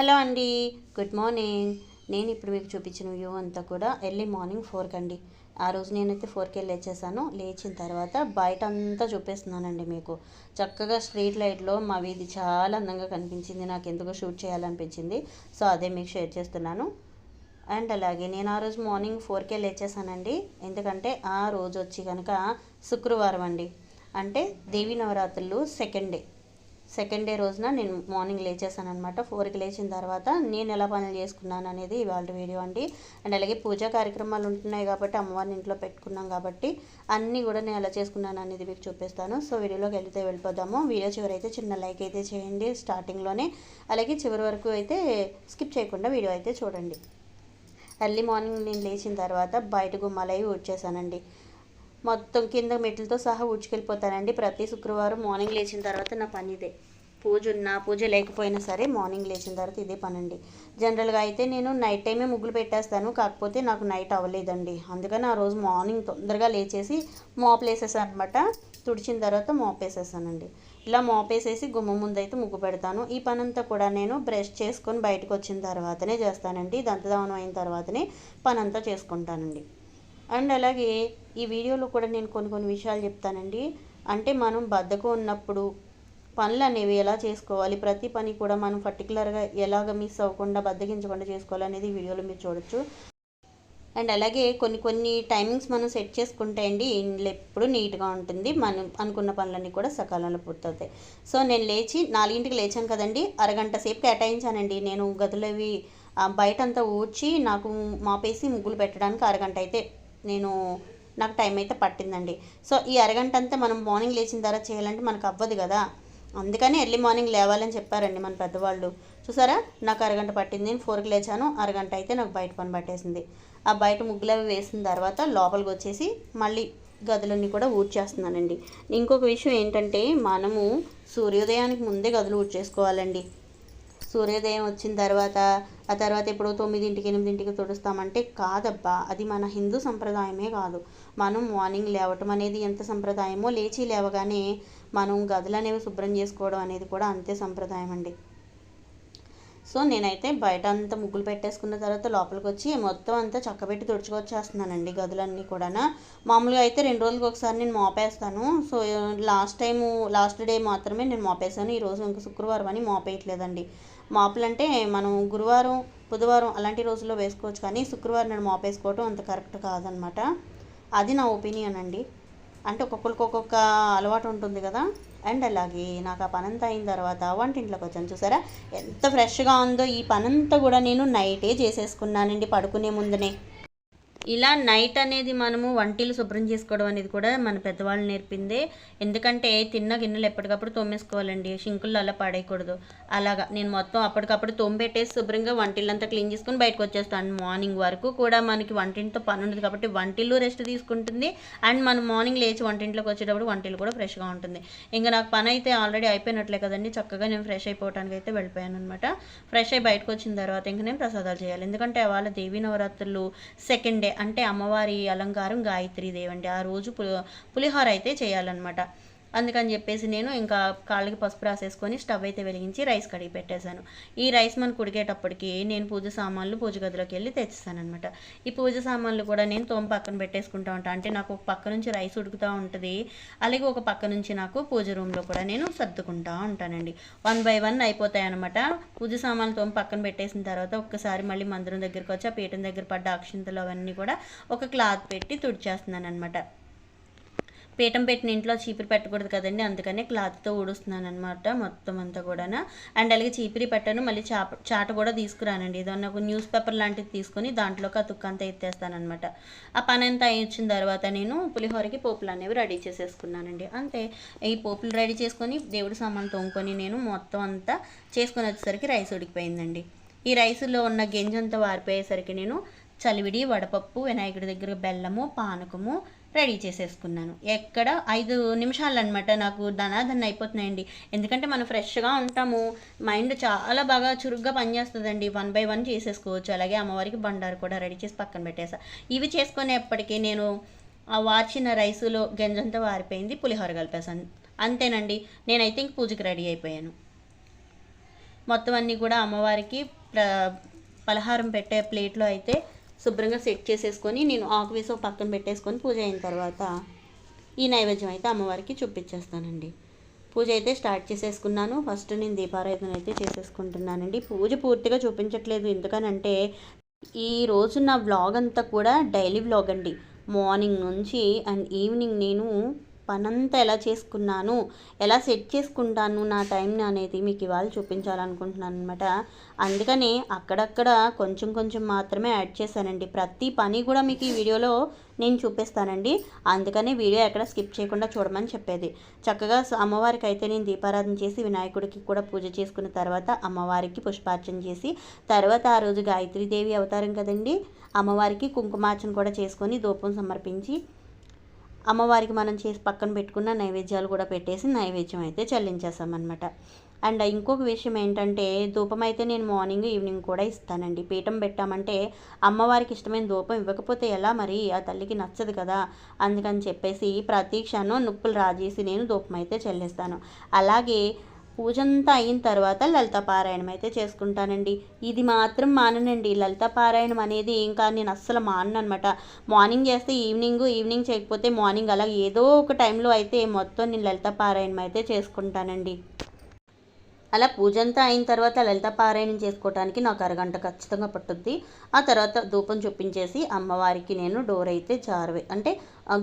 Hello అండి. Good morning. నేను ఇప్పుడు మీకు చూపించిన వ్యూ అంతా కూడా ఎర్లీ మార్నింగ్ ఫోర్కి అండి. ఆ రోజు నేనైతే ఫోర్కే లేచేసాను. లేచిన తర్వాత బయట అంతా చూపిస్తున్నానండి మీకు. చక్కగా స్ట్రీట్ లైట్లో మా వీధి చాలా అందంగా కనిపించింది. నాకు ఎందుకో షూట్ చేయాలనిపించింది. సో అదే మీకు షేర్ చేస్తున్నాను. అండ్ అలాగే నేను ఆ రోజు మార్నింగ్ ఫోర్కే లేచేసానండి. ఎందుకంటే ఆ రోజు వచ్చి కనుక శుక్రవారం అండి. అంటే దేవి నవరాత్రులు సెకండ్ డే. సెకండ్ డే రోజున నేను మార్నింగ్ లేచేసాను అనమాట ఫోర్కి లేచిన తర్వాత నేను ఎలా పనులు చేసుకున్నాను అనేది ఇవాళ వీడియో అండి. అండ్ అలాగే పూజా కార్యక్రమాలు ఉంటున్నాయి కాబట్టి అమ్మవారిని ఇంట్లో పెట్టుకున్నాం కాబట్టి అన్నీ కూడా నేను ఎలా చేసుకున్నాను అనేది మీకు చూపిస్తాను. సో వీడియోలోకి వెళ్తే వెళ్ళిపోదాము. వీడియో చివరి అయితే చిన్న లైక్ అయితే చేయండి స్టార్టింగ్లోనే. అలాగే చివరి వరకు అయితే స్కిప్ చేయకుండా వీడియో అయితే చూడండి. ఎర్లీ మార్నింగ్ నేను లేచిన తర్వాత బయట గుమ్మాలవి ఊడ్చేసానండి మొత్తం కింద మెట్లతో సహా ఊడ్చుకెళ్ళిపోతానండి. ప్రతి శుక్రవారం మార్నింగ్ లేచిన తర్వాత నా పని ఇదే. పూజ ఉన్నా పూజ లేకపోయినా సరే మార్నింగ్ లేచిన తర్వాత ఇదే పనండి. జనరల్గా అయితే నేను నైట్ టైమే ముగ్గులు పెట్టేస్తాను. కాకపోతే నాకు నైట్ అవ్వలేదండి. అందుకని ఆ రోజు మార్నింగ్ తొందరగా లేచేసి మోప్ వేసేసాను అనమాట తుడిచిన తర్వాత మోప్ వేసేసానండి ఇలా మోప్ వేసేసి గుమ్మ ముందు అయితే ముగ్గు పెడతాను. ఈ పనంతా కూడా నేను బ్రష్ చేసుకొని బయటకు వచ్చిన తర్వాతనే చేస్తానండి. దంతదావనం అయిన తర్వాతనే పనంతా చేసుకుంటానండి. అండ్ అలాగే ఈ వీడియోలో కూడా నేను కొన్ని కొన్ని విషయాలు చెప్తానండి. అంటే మనం బద్ధకం ఉన్నప్పుడు పనులు అనేవి ఎలా చేసుకోవాలి? ప్రతి పని కూడా మనం పర్టికులర్గా ఎలాగ మిస్ అవ్వకుండా బద్దగించకుండా చేసుకోవాలనేది అనేది వీడియోలో మీరు చూడొచ్చు. అండ్ అలాగే కొన్ని కొన్ని టైమింగ్స్ మనం సెట్ చేసుకుంటే అండి ఇండ్లు ఎప్పుడు నీట్గా ఉంటుంది. మనం అనుకున్న పనులన్నీ కూడా సకాలంలో పూర్తవుతాయి. సో నేను లేచి నాలుగింటికి లేచాను కదండి. అరగంట సేపు కేటాయించానండి. నేను గదులవి బయట అంతా ఊడ్చి నాకు మాపేసి ముగ్గులు పెట్టడానికి అరగంట అయితే నేను నాకు టైం అయితే పట్టిందండి. సో ఈ అరగంట అంతా మనం మార్నింగ్ లేచిన తర్వాత చేయాలంటే మనకు అవ్వదు కదా. అందుకని ఎర్లీ మార్నింగ్ లేవాలని చెప్పారండి మన పెద్దవాళ్ళు. చూసారా? నాకు అరగంట పట్టింది. నేను ఫోర్కి లేచాను. అరగంట అయితే నాకు బయట పని పట్టేసింది. ఆ బయట ముగ్గులు అవి వేసిన తర్వాత లోపలికి వచ్చేసి మళ్ళీ గదులన్నీ కూడా ఊడ్చేస్తున్నానండి. ఇంకొక విషయం ఏంటంటే మనము సూర్యోదయానికి ముందే గదులు ఊడ్చేసుకోవాలండి. సూర్యోదయం వచ్చిన తర్వాత ఆ తర్వాత ఎప్పుడో తొమ్మిదింటికి ఎనిమిదింటికి తుడుస్తామంటే కాదబ్బా అది మన హిందూ సంప్రదాయమే కాదు. మనం మార్నింగ్ లేవటం అనేది ఎంత సంప్రదాయమో లేచి లేవగానే మనం గదులు అనేవి శుభ్రం చేసుకోవడం అనేది కూడా అంతే సంప్రదాయం అండి. సో నేనైతే బయట అంతా ముగ్గులు పెట్టేసుకున్న తర్వాత లోపలికి వచ్చి మొత్తం అంతా చక్కబెట్టి తుడుచుకొచ్చేస్తున్నానండి గదులన్నీ కూడా మామూలుగా అయితే రెండు రోజులకి ఒకసారి నేను మోపేస్తాను. So last time last day మాత్రమే నేను మోపేసాను ఈరోజు ఇంకా శుక్రవారం అని మోపేయట్లేదండి. మాపులు అంటే మనం గురువారం బుధవారం అలాంటి రోజుల్లో వేసుకోవచ్చు కానీ శుక్రవారం నేను మోపేసుకోవటం అంత కరెక్ట్ కాదనమాట. అది నా ఒపీనియన్ అండి. అంటే ఒక్కొక్కరికి ఒక్కొక్క అలవాటు ఉంటుంది కదా. అండ్ అలాగే నాకు ఆ పనంతా అయిన తర్వాత వంటింట్లోకి వచ్చాను. చూసారా? ఎంత ఫ్రెష్గా ఉందో ఈ పనంతా కూడా నేను నైటే చేసేసుకున్నానండి పడుకునే ముందునే. ఇలా నైట్ అనేది మనము వంటిలు శుభ్రం చేసుకోవడం అనేది కూడా మన పెద్దవాళ్ళు నేర్పిందే. ఎందుకంటే తిన్న గిన్నెలు ఎప్పటికప్పుడు తోమేసుకోవాలండి. షింకుల్లో అలా పడేయకూడదు. అలాగా నేను మొత్తం అప్పటికప్పుడు తోంబెట్టేసి శుభ్రంగా వంటిల్లంతా క్లీన్ చేసుకుని బయటకు వచ్చేస్తాను. మార్నింగ్ వరకు కూడా మనకి వంటింటితో పని ఉండదు కాబట్టి వంటిల్లు రెస్ట్ తీసుకుంటుంది. అండ్ మనం మార్నింగ్ లేచి వంటింట్లోకి వచ్చేటప్పుడు వంటిల్లు కూడా ఫ్రెష్గా ఉంటుంది. ఇంకా నాకు పని అయితే ఆల్రెడీ అయిపోయినట్లే కదండి. చక్కగా నేను ఫ్రెష్ అయిపోవడానికి అయితే వెళ్ళిపోయాను అనమాట ఫ్రెష్ అయి బయటకు వచ్చిన తర్వాత ఇంకా నేను ప్రసాదాలు చేయాలి. ఎందుకంటే వాళ్ళ దేవీ నవరాత్రులు సెకండ్ డే అంటే అమ్మవారి అలంకారం గాయత్రీదేవి అండి. ఆ రోజు పులిహోర అయితే చేయాలన్నమాట. అందుకని చెప్పేసి నేను ఇంకా కాళ్ళకి పసుపు రాసేసుకొని స్టవ్ అయితే వెలిగించి రైస్ కడిగి పెట్టేశాను. ఈ రైస్ మనకు ఉడికేటప్పటికి నేను పూజ సామాన్లు పూజ గదిలోకి వెళ్ళి తెచ్చిస్తాను అనమాట ఈ పూజ సామాన్లు కూడా నేను తోమ పక్కన పెట్టేసుకుంటా ఉంటాను అంటే నాకు ఒక పక్క నుంచి రైస్ ఉడుకుతూ ఉంటుంది. అలాగే ఒక పక్క నుంచి నాకు పూజ రూమ్లో కూడా నేను సర్దుకుంటా ఉంటానండి. వన్ బై వన్ అయిపోతాయి అనమాట పూజ సామాన్లు తోమ పక్కన పెట్టేసిన తర్వాత ఒక్కసారి మళ్ళీ మందిరం దగ్గరికి వచ్చి ఆ పీఠం దగ్గర పడ్డ అక్షింతలు అవన్నీ కూడా ఒక క్లాత్ పెట్టి తుడిచేస్తున్నాను అనమాట పీఠం పెట్టిన ఇంట్లో చీపిరి పెట్టకూడదు కదండి. అందుకనే క్లాత్తో ఊడుస్తున్నాను అనమాట మొత్తం అంతా కూడా అండ్ అలాగే చీపిరి పెట్టాను. మళ్ళీ చాప చాట కూడా తీసుకురానండి. ఏదన్నా ఒక న్యూస్ పేపర్ లాంటిది తీసుకొని దాంట్లోకి ఆ తుక్కంతా ఎత్తేస్తానమాట ఆ పని అంతా అయ్యొచ్చిన తర్వాత నేను పులిహోరకి పోపులు అనేవి రెడీ చేసేసుకున్నానండి. అంతే. ఈ పోపులు రెడీ చేసుకొని దేవుడి సామాన్ తోముకొని నేను మొత్తం అంతా చేసుకొని వచ్చేసరికి రైస్ ఉడికిపోయిందండి. ఈ రైస్లో ఉన్న గింజంతా వారిపోయేసరికి నేను చలివిడి వడపప్పు వినాయకుడి దగ్గర బెల్లము పానకము రెడీ చేసేసుకున్నాను. ఎక్కడ? ఐదు నిమిషాలు అనమాట నాకు ధనాధన్ అయిపోతున్నాయండి. ఎందుకంటే మనం ఫ్రెష్గా ఉంటాము. మైండ్ చాలా బాగా చురుగ్గా పనిచేస్తుందండి. వన్ బై వన్ చేసేసుకోవచ్చు. అలాగే అమ్మవారికి బండారు కూడా రెడీ చేసి పక్కన పెట్టేసా. ఇవి చేసుకునేప్పటికీ నేను ఆ వార్చిన రైసులో గంజంతా వారిపోయింది. పులిహోర కలిపేసాను అంతేనండి. నేనైతే ఇంక పూజకి రెడీ అయిపోయాను. మొత్తం అన్నీ కూడా అమ్మవారికి ప్ర పలహారం పెట్టే ప్లేట్లో అయితే శుభ్రంగా సెట్ చేసేసుకొని నేను ఆకు ఒక పక్కన పెట్టేసుకొని పూజ అయిన తర్వాత ఈ నైవేద్యం అయితే అమ్మవారికి చూపించేస్తానండి. పూజ అయితే స్టార్ట్ చేసేసుకున్నాను. ఫస్ట్ నేను దీపారాధన అయితే చేసేసుకుంటున్నానండి. పూజ పూర్తిగా చూపించట్లేదు. ఎందుకనంటే ఈ రోజు నా వ్లాగ్ అంతా కూడా డైలీ వ్లాగ్ అండి. మార్నింగ్ నుంచి అండ్ ఈవినింగ్ నేను పనంతా ఎలా చేసుకున్నాను ఎలా సెట్ చేసుకుంటాను నా టైంని అనేది మీకు ఇవాళ చూపించాలనుకుంటున్నాను అనమాట అందుకని అక్కడక్కడ కొంచెం కొంచెం మాత్రమే యాడ్ చేశానండి. ప్రతి పని కూడా మీకు ఈ వీడియోలో నేను చూపిస్తానండి. అందుకనే వీడియో ఎక్కడ స్కిప్ చేయకుండా చూడమని చెప్పేది. చక్కగా అమ్మవారికి అయితే నేను దీపారాధన చేసి వినాయకుడికి కూడా పూజ చేసుకున్న తర్వాత అమ్మవారికి పుష్పార్చన చేసి తర్వాత ఆ రోజు గాయత్రీదేవి అవతారం కదండి అమ్మవారికి కుంకుమార్చన కూడా చేసుకొని ధూపం సమర్పించి అమ్మవారికి మనం చేసి పక్కన పెట్టుకున్న నైవేద్యాలు కూడా పెట్టేసి నైవేద్యం అయితే చెల్లించేసామన్నమాట అండ్ ఇంకొక విషయం ఏంటంటే ధూపం అయితే నేను మార్నింగ్ ఈవినింగ్ కూడా ఇస్తానండి. పీఠం పెట్టామంటే అమ్మవారికి ఇష్టమైన ధూపం ఇవ్వకపోతే ఎలా మరి? ఆ తల్లికి నచ్చదు కదా. అందుకని చెప్పేసి ప్రతీక్షను నొప్పులు రాజేసి నేను ధూపం అయితే చెల్లిస్తాను. అలాగే పూజంతా అయిన తర్వాత లలిత పారాయణం అయితే చేసుకుంటానండి. ఇది మాత్రం మాననండి. లలిత పారాయణం అనేది ఇంకా నేను అస్సలు మానను అనమాట మార్నింగ్ చేస్తే ఈవినింగ్ ఈవినింగ్ చేయకపోతే మార్నింగ్ అలా ఏదో ఒక టైంలో అయితే మొత్తం నేను లలిత పారాయణం అయితే చేసుకుంటానండి. అలా పూజంతా అయిన తర్వాత లలిత పారాయణం చేసుకోవడానికి నాకు అరగంట ఖచ్చితంగా పట్టుద్ది. ఆ తర్వాత ధూపం చూపించేసి అమ్మవారికి నేను డోర్ అయితే జారవే. అంటే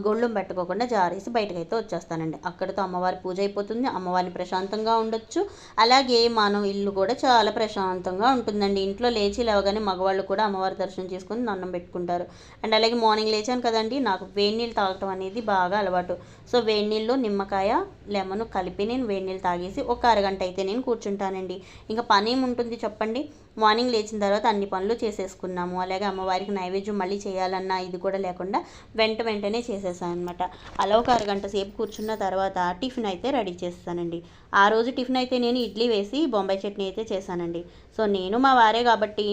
గొళ్ళం పెట్టుకోకుండా జారేసి బయటకు అయితే వచ్చేస్తానండి. అక్కడితో అమ్మవారి పూజ అయిపోతుంది. అమ్మవారిని ప్రశాంతంగా ఉండొచ్చు. అలాగే మనం ఇల్లు కూడా చాలా ప్రశాంతంగా ఉంటుందండి. ఇంట్లో లేచి లేవగానే మగవాళ్ళు కూడా అమ్మవారి దర్శనం చేసుకుని దండం పెట్టుకుంటారు. అండ్ అలాగే మార్నింగ్ లేచాను కదండి నాకు వేడి నీళ్ళు తాగటం అనేది బాగా అలవాటు. సో వేడి నీళ్ళు నిమ్మకాయ లెమన్ కలిపి నేను వేడి నీళ్ళు తాగేసి ఒక అరగంట అయితే నేను కూర్చుంటానండి. ఇంకా పని ఏముంటుంది చెప్పండి? మార్నింగ్ లేచిన తర్వాత అన్ని పనులు చేసేసుకున్నాము. అలాగే అమ్మవారికి నైవేద్యం మళ్ళీ చేయాలన్నా ఇది కూడా లేకుండా వెంట వెంటనే చేసేసాను అనమాట అలా ఒక అరగంట సేపు కూర్చున్న తర్వాత టిఫిన్ అయితే రెడీ చేస్తానండి. ఆ రోజు టిఫిన్ అయితే నేను ఇడ్లీ వేసి బొంబాయి చట్నీ అయితే చేశానండి. సో నేను మా వారే కాబట్టి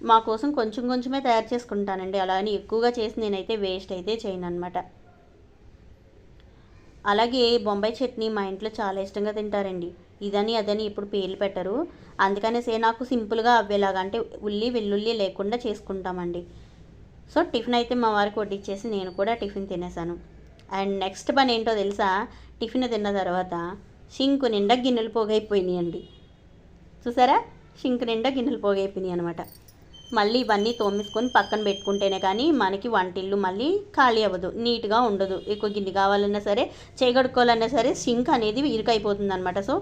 మా కోసం కొంచెం కొంచెమే తయారు చేసుకుంటానండి. అలా అని ఎక్కువగా చేసి నేనైతే వేస్ట్ అయితే చేయను అనమాట అలాగే బొంబాయి చట్నీ మా ఇంట్లో చాలా ఇష్టంగా తింటారండి. ఇదని అదని ఇప్పుడు పేర్లు పెట్టరు. అందుకనేసే నాకు సింపుల్గా అవ్వేలాగా అంటే ఉల్లి వెల్లుల్లి లేకుండా చేసుకుంటామండి. సో టిఫిన్ అయితే మా వారికి వడ్డిచ్చేసి నేను కూడా టిఫిన్ తినేసాను. అండ్ నెక్స్ట్ పని ఏంటో తెలుసా? టిఫిన్ తిన్న తర్వాత షింకు నిండా గిన్నెలు పోగైపోయినాయండి. అండి చూసారా? షింకు నిండా గిన్నెలు పోగైపోయినాయి అనమాట మళ్ళీ ఇవన్నీ తోమేసుకొని పక్కన పెట్టుకుంటేనే కానీ మనకి వంటిల్లు మళ్ళీ ఖాళీ అవ్వదు నీట్గా ఉండదు. ఎక్కువ గిన్నె కావాలన్నా సరే చేగడుకోవాలన్నా సరే సింక్ అనేది ఇరుకైపోతుంది అనమాట సో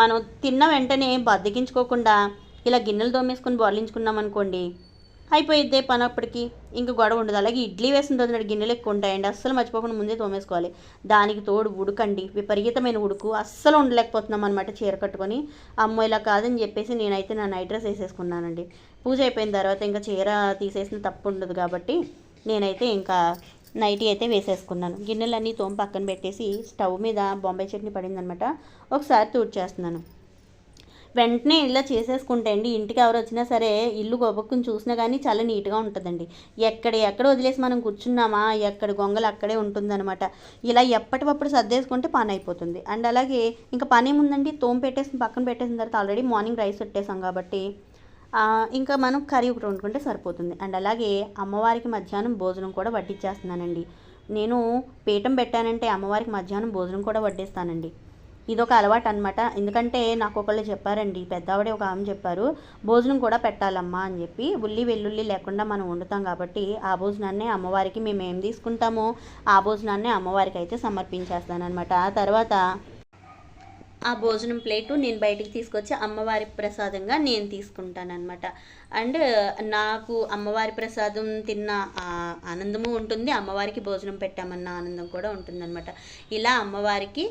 మనం తిన్న వెంటనే బద్దకించుకోకుండా ఇలా గిన్నెలు తోమేసుకొని బోర్లించుకున్నాం అనుకోండి అయిపోయిద్దే పని అప్పటికి. ఇంకా గొడవ ఉండదు. అలాగే ఇడ్లీ వేసిన రోజు గిన్నెలు ఎక్కువ ఉంటాయండి. అస్సలు మర్చిపోకుండా ముందే తోమేసుకోవాలి. దానికి తోడు ఉడకండి. విపరీతమైన ఉడుకు. అస్సలు ఉండలేకపోతున్నాం అనమాట చీర కట్టుకొని. అమ్మో ఇలా కాదని చెప్పేసి నేనైతే నా నైట్ డ్రెస్ వేసేసుకున్నానండి. పూజ అయిపోయిన తర్వాత ఇంకా చీర తీసేసిన తప్పు ఉండదు కాబట్టి నేనైతే ఇంకా నైటీ అయితే వేసేసుకున్నాను. గిన్నెలన్నీ తోమ పక్కన పెట్టేసి స్టవ్ మీద బొంబాయి చట్నీ పడిందనమాట ఒకసారి తూడ్చేస్తున్నాను వెంటనే ఇలా చేసేసుకుంటే అండి ఇంటికి ఎవరు వచ్చినా సరే ఇల్లు గొప్పకుని చూసినా కానీ చాలా నీట్గా ఉంటుందండి. ఎక్కడ ఎక్కడ వదిలేసి మనం కూర్చున్నామా ఎక్కడ గొంగలు అక్కడే ఉంటుందన్నమాట. ఇలా ఎప్పటికప్పుడు సర్దేసుకుంటే పని అయిపోతుంది. అండ్ అలాగే ఇంకా పని ఏముందండి తోమ పెట్టేసి పక్కన పెట్టేసిన తర్వాత ఆల్రెడీ మార్నింగ్ రైస్ పెట్టేసాం కాబట్టి ఇంకా మనం కర్రీ ఒకటి వండుకుంటే సరిపోతుంది. అండ్ అలాగే అమ్మవారికి మధ్యాహ్నం భోజనం కూడా వడ్డించేస్తున్నానండి నేను పీఠం పెట్టానంటే అమ్మవారికి మధ్యాహ్నం భోజనం కూడా వడ్డిస్తానండి. ఇది ఒక అలవాటు అనమాట ఎందుకంటే నాకు ఒకళ్ళు చెప్పారండి పెద్దవాడే ఒక ఆమె చెప్పారు భోజనం కూడా పెట్టాలమ్మా అని చెప్పి. ఉల్లి వెల్లుల్లి లేకుండా మనం వండుతాం కాబట్టి ఆ భోజనాన్ని అమ్మవారికి మేము ఏం తీసుకుంటామో ఆ భోజనాన్ని అమ్మవారికి అయితే సమర్పించేస్తానమాట ఆ తర్వాత ఆ భోజనం ప్లేటు నేను బయటికి తీసుకొచ్చి అమ్మవారి ప్రసాదంగా నేను తీసుకుంటానమాట అండ్ నాకు అమ్మవారి ప్రసాదం తిన్న ఆనందము ఉంటుంది అమ్మవారికి భోజనం పెట్టామన్న ఆనందం కూడా ఉంటుందన్నమాట. ఇలా అమ్మవారికి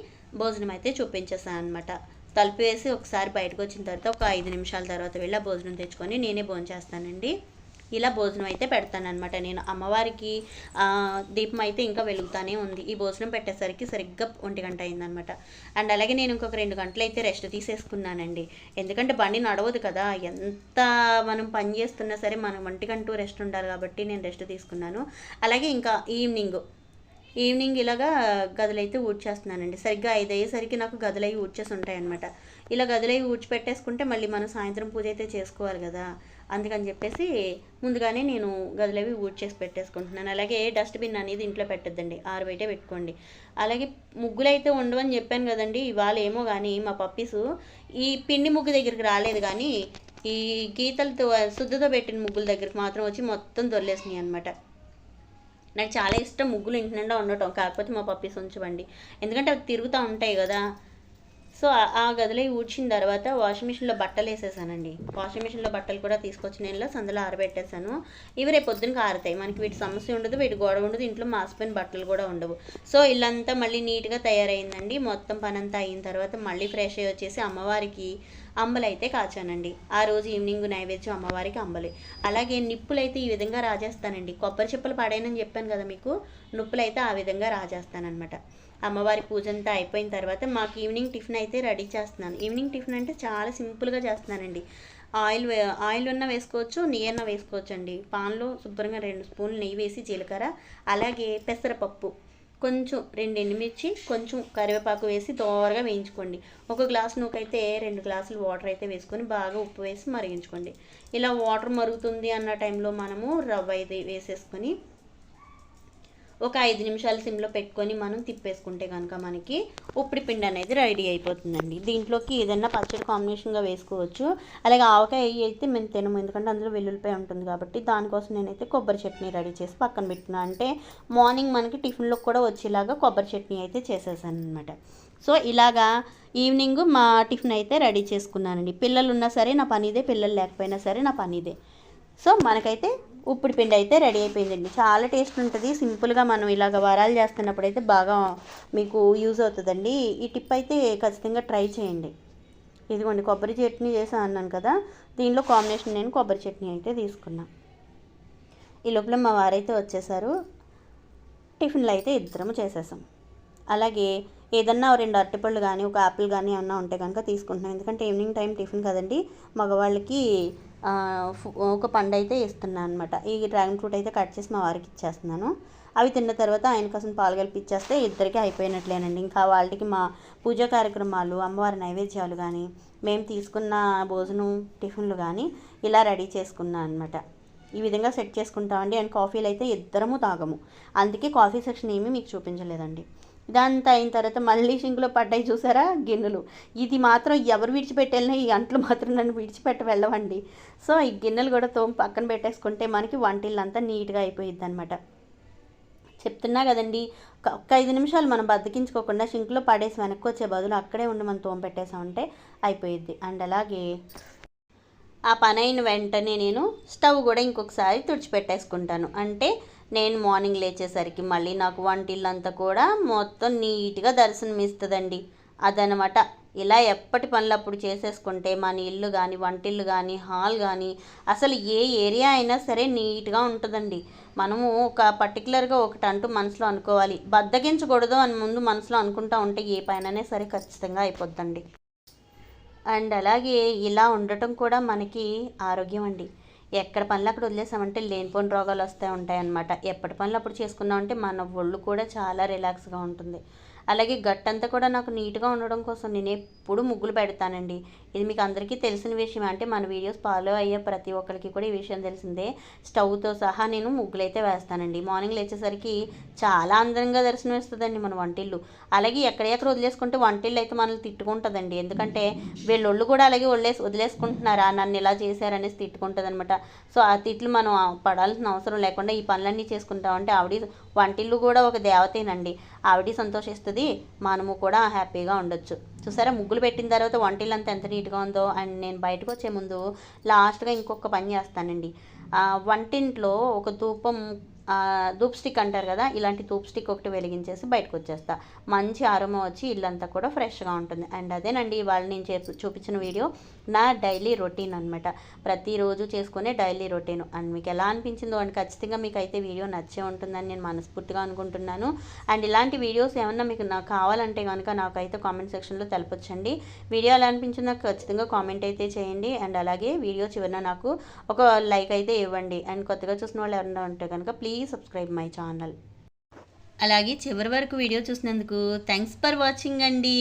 భోజనం అయితే చూపించేసాను అనమాట తలుపు వేసి ఒకసారి బయటకు వచ్చిన తర్వాత ఒక ఐదు నిమిషాల తర్వాత వెళ్ళి భోజనం తెచ్చుకొని నేనే భోజనం చేస్తానండి ఇలా భోజనం అయితే పెడతానమాట నేను. అమ్మవారికి దీపం అయితే ఇంకా వెలుగుతానే ఉంది. ఈ భోజనం పెట్టేసరికి సరిగ్గా ఒంటి గంట అయిందనమాట అండ్ అలాగే నేను ఇంకొక రెండు గంటలు అయితే రెస్ట్ తీసేసుకున్నానండి. ఎందుకంటే బండి నడవదు కదా. ఎంత మనం పని చేస్తున్నా సరే మనం ఒంటి గంట రెస్ట్ ఉండాలి కాబట్టి నేను రెస్ట్ తీసుకున్నాను. అలాగే ఇంకా ఈవినింగ్ ఈవినింగ్ ఇలాగా గదులైతే ఊడ్చేస్తున్నానండి. సరిగ్గా ఐదు అయ్యేసరికి నాకు గదులు అవి ఊడ్చేసి ఉంటాయన్నమాట. ఇలా ఇలా గదిలో ఊడ్చిపెట్టేసుకుంటే మళ్ళీ మనం సాయంత్రం పూజ అయితే చేసుకోవాలి కదా. అందుకని చెప్పేసి ముందుగానే నేను గదులవి ఊడ్చేసి పెట్టేసుకుంటున్నాను. అలాగే డస్ట్బిన్ అనేది ఇంట్లో పెట్టద్దండి. ఆరు బయటే పెట్టుకోండి. అలాగే ముగ్గులు అయితే ఉండవని చెప్పాను కదండి. ఇవాళ ఏమో కానీ మా పప్పీసు ఈ పిండి ముగ్గు దగ్గరికి రాలేదు కానీ ఈ గీతలతో శుద్ధతో పెట్టిన ముగ్గుల దగ్గరికి మాత్రం వచ్చి మొత్తం దొల్లేసినాయి అనమాట నాకు చాలా ఇష్టం ముగ్గులు ఇంటి నిండా ఉండటం కాకపోతే మా పప్పీస్ ఉంచవండి ఎందుకంటే అవి తిరుగుతూ ఉంటాయి కదా. సో ఆ- గదిలో ఊడ్చిన తర్వాత వాషింగ్ మిషన్లో బట్టలు వేసేసానండి. వాషింగ్ మిషన్లో బట్టలు కూడా తీసుకొచ్చి నేను సందులో ఆరబెట్టేశాను ఇవి రేపు పొద్దునకి ఆరుతాయి. మనకి వీటి సమస్య ఉండదు వీటి గొడవ ఉండదు ఇంట్లో మాసిపోయిన బట్టలు కూడా ఉండవు. సో ఇల్లంతా మళ్ళీ నీట్గా తయారైందండి. మొత్తం పనంతా అయిన తర్వాత మళ్ళీ ఫ్రెష్ అయ్యి వచ్చేసి అమ్మవారికి అంబలు అయితే కాచానండి. ఆ రోజు ఈవినింగ్ నైవేద్యం అమ్మవారికి అంబలి. అలాగే నిప్పులు అయితే ఈ విధంగా రాజేస్తానండి. కొబ్బరి చిప్పలు పడేనని చెప్పాను కదా మీకు నిప్పులు అయితే ఆ విధంగా రాజేస్తానమాట అమ్మవారి పూజ అంతా అయిపోయిన తర్వాత మాకు ఈవినింగ్ టిఫిన్ అయితే రెడీ చేస్తున్నాను. ఈవినింగ్ టిఫిన్ అంటే చాలా సింపుల్గా చేస్తున్నానండి. ఆయిల్ వే- ఆయిల్ ఉన్న వేసుకోవచ్చు నెయ్యి అన్న వేసుకోవచ్చు అండి పాన్లో శుభ్రంగా రెండు స్పూన్లు నెయ్యి వేసి జీలకర్ర అలాగే పెసరపప్పు. కొంచెం రెండు ఎండుమిర్చి కొంచెం కరివేపాకు వేసి దోరగా వేయించుకోండి. ఒక గ్లాస్ నూకైతే రెండు గ్లాసులు వాటర్ అయితే వేసుకొని బాగా ఉప్పు వేసి మరిగించుకోండి. ఇలా వాటర్ మరుగుతుంది అన్న టైంలో మనము రవ్వ అయితే వేసేసుకొని ఒక ఐదు నిమిషాలు సిమ్లో పెట్టుకొని మనం తిప్పేసుకుంటే కనుక మనకి ఉప్పుడు పిండి అనేది రెడీ అయిపోతుందండి. దీంట్లోకి ఏదైనా పచ్చడి కాంబినేషన్గా వేసుకోవచ్చు. అలాగే ఆవకాయ అయితే మేము తినము ఎందుకంటే అందులో వెల్లుల్లిపాయ ఉంటుంది కాబట్టి దానికోసం నేనైతే కొబ్బరి చట్నీ రెడీ చేసి పక్కన పెట్టినా. అంటే మార్నింగ్ మనకి టిఫిన్లో కూడా వచ్చేలాగా కొబ్బరి చట్నీ అయితే చేసేసాను అనమాట సో ఇలాగా ఈవినింగ్ మా టిఫిన్ అయితే రెడీ చేసుకున్నానండి. పిల్లలు ఉన్నా సరే నా పని ఇదే పిల్లలు లేకపోయినా సరే నా పని ఇదే సో మనకైతే ఉప్పుడు పిండి అయితే రెడీ అయిపోయిందండి. చాలా టేస్ట్ ఉంటుంది. సింపుల్గా మనం ఇలాగ వరాలు చేస్తున్నప్పుడు అయితే బాగా మీకు యూజ్ అవుతుందండి. ఈ టిప్ అయితే ఖచ్చితంగా ట్రై చేయండి. ఇదిగోండి కొబ్బరి చట్నీ చేసా అన్నాను కదా దీనిలో కాంబినేషన్ నేను కొబ్బరి చట్నీ అయితే తీసుకున్నా. ఈ లోపల మా వారైతే వచ్చేసారు. టిఫిన్లు అయితే ఇద్దరము చేసేసాం. అలాగే ఏదన్నా రెండు అరటిపళ్ళు కానీ ఒక యాపిల్ కానీ ఏమన్నా ఉంటే కనుక తీసుకుంటున్నాం. ఎందుకంటే ఈవినింగ్ టైం టిఫిన్ కదండి. మగవాళ్ళకి ఒక పండు అయితే ఇస్తున్నాను అనమాట ఈ డ్రాగన్ ఫ్రూట్ అయితే కట్ చేసి మా వారికి ఇచ్చేస్తున్నాను. అవి తిన్న తర్వాత ఆయన కోసం పాలు కలిపి ఇచ్చేస్తే ఇద్దరికి అయిపోయినట్లేనండి. ఇంకా వాళ్ళకి మా పూజా కార్యక్రమాలు అమ్మవారి నైవేద్యాలు కానీ మేము తీసుకున్న భోజనం టిఫిన్లు కానీ ఇలా రెడీ చేసుకున్నాను అనమాట. ఈ విధంగా సెట్ చేసుకుంటామండి. అండ్ కాఫీలు అయితే ఇద్దరము తాగము. అందుకే కాఫీ సెక్షన్ ఏమీ మీకు చూపించలేదండి. ఇదంతా అయిన తర్వాత మళ్ళీ సింకులో పడ్డాయి చూసారా గిన్నెలు. ఇది మాత్రం ఎవరు విడిచిపెట్టేళ్ళినా ఈ అంట్లు మాత్రం నన్ను విడిచిపెట్టి వెళ్ళవండి. సో ఈ గిన్నెలు కూడా తోమి పక్కన పెట్టేసుకుంటే మనకి వంటిల్లంతా నీట్గా అయిపోయిద్ది అనమాట చెప్తున్నా కదండి ఒక- ఒక్క ఐదు నిమిషాలు మనం బతికించుకోకుండా సింక్లో పడేసి వెనక్కి వచ్చే బదులు అక్కడే ఉండి మనం తోమ పెట్టేసామంటే అయిపోయిద్ది. అండ్ అలాగే ఆ పని అయిన వెంటనే నేను స్టవ్ కూడా ఇంకొకసారి తుడిచిపెట్టేసుకుంటాను. అంటే నేను మార్నింగ్ లేచేసరికి మళ్ళీ నాకు వంటిల్లంతా కూడా మొత్తం నీట్గా దర్శనం ఇస్తుందండి అదనమాట. ఇలా ఎప్పటి పనులప్పుడు చేసేసుకుంటే మన ఇల్లు కానీ వంటిల్లు కానీ హాల్ కానీ అసలు ఏ ఏరియా అయినా సరే నీట్గా ఉంటుందండి. మనము ఒక పర్టికులర్గా ఒకటి అంటూ మనసులో అనుకోవాలి. బద్దగించకూడదు అని ముందు మనసులో అనుకుంటూ ఉంటే ఏ పైననే సరే ఖచ్చితంగా అయిపోద్దండి. అండ్ అలాగే ఇలా ఉండటం కూడా మనకి ఆరోగ్యం అండి ఎక్కడ పనులు అక్కడ వదిలేసామంటే లేనిపోని రోగాలు వస్తూ ఉంటాయి అన్నమాట. ఎప్పటి పనులు అప్పుడు చేసుకున్నామంటే మన ఒళ్ళు కూడా చాలా రిలాక్స్గా ఉంటుంది. అలాగే గట్టంతా కూడా నాకు నీట్గా ఉండడం కోసం నేను ఎప్పుడు ముగ్గులు పెడతానండి. ఇది మీకు అందరికీ తెలిసిన విషయం అంటే మన వీడియోస్ ఫాలో అయ్యే ప్రతి ఒక్కరికి కూడా ఈ విషయం తెలిసిందే. స్టవ్తో సహా నేను ముగ్గులు అయితే వేస్తానండి. మార్నింగ్ లేచేసరికి చాలా అందంగా దర్శనం ఇస్తుందండి మన వంటిల్లు. అలాగే ఎక్కడెక్కడ వదిలేసుకుంటే వంటిల్లు అయితే మనల్ని తిట్టుకుంటుందండి. ఎందుకంటే వీళ్ళొళ్ళు కూడా అలాగే వదిలేసి వదిలేసుకుంటున్నారా? నన్ను ఇలా చేశారనేసి తిట్టుకుంటుంది అనమాట సో ఆ తిట్లు మనం పడాల్సిన అవసరం లేకుండా ఈ పనులన్నీ చేసుకుంటామంటే ఆవిడ వంటిల్లు కూడా ఒక దేవతేనండి. ఆవిడ సంతోషిస్తుంది. మనము కూడా హ్యాపీగా ఉండొచ్చు. చూసారా ముగ్గులు పెట్టిన తర్వాత వంటిల్లంతా ఎంత నీట్గా ఉందో అండ్ నేను బయటకు వచ్చే ముందు లాస్ట్గా ఇంకొక పని చేస్తానండి. వంటింట్లో ఒక ధూపం ధూప్ స్టిక్ అంటారు కదా ఇలాంటి ధూప్ స్టిక్ ఒకటి వెలిగించేసి బయటకు వచ్చేస్తా. మంచి ఆరోమ వచ్చి ఇల్లంతా కూడా ఫ్రెష్గా ఉంటుంది. అండ్ అదేనండి ఇవాళ నేను చేసి చూపించిన వీడియో. నా డైలీ రొటీన్ అనమాట ప్రతిరోజు చేసుకునే డైలీ రొటీన్. అండ్ మీకు ఎలా అనిపించిందో అండ్ ఖచ్చితంగా మీకు అయితే వీడియో నచ్చే ఉంటుందని నేను మనస్ఫూర్తిగా అనుకుంటున్నాను. అండ్ ఇలాంటి వీడియోస్ ఏమన్నా మీకు నాకు కావాలంటే కనుక నాకైతే కామెంట్ సెక్షన్లో తెలపొచ్చండి. వీడియో ఎలా అనిపించిందో నాకు ఖచ్చితంగా కామెంట్ అయితే చేయండి. అండ్ అలాగే వీడియో చివరిన నాకు ఒక లైక్ అయితే ఇవ్వండి. అండ్ కొత్తగా చూసిన వాళ్ళు ఎవరైనా ఉంటే కనుక ప్లీజ్ సబ్స్క్రైబ్ మై ఛానల్. అలాగే చివరి వరకు వీడియో చూసినందుకు థ్యాంక్స్ ఫర్ వాచింగ్ అండి.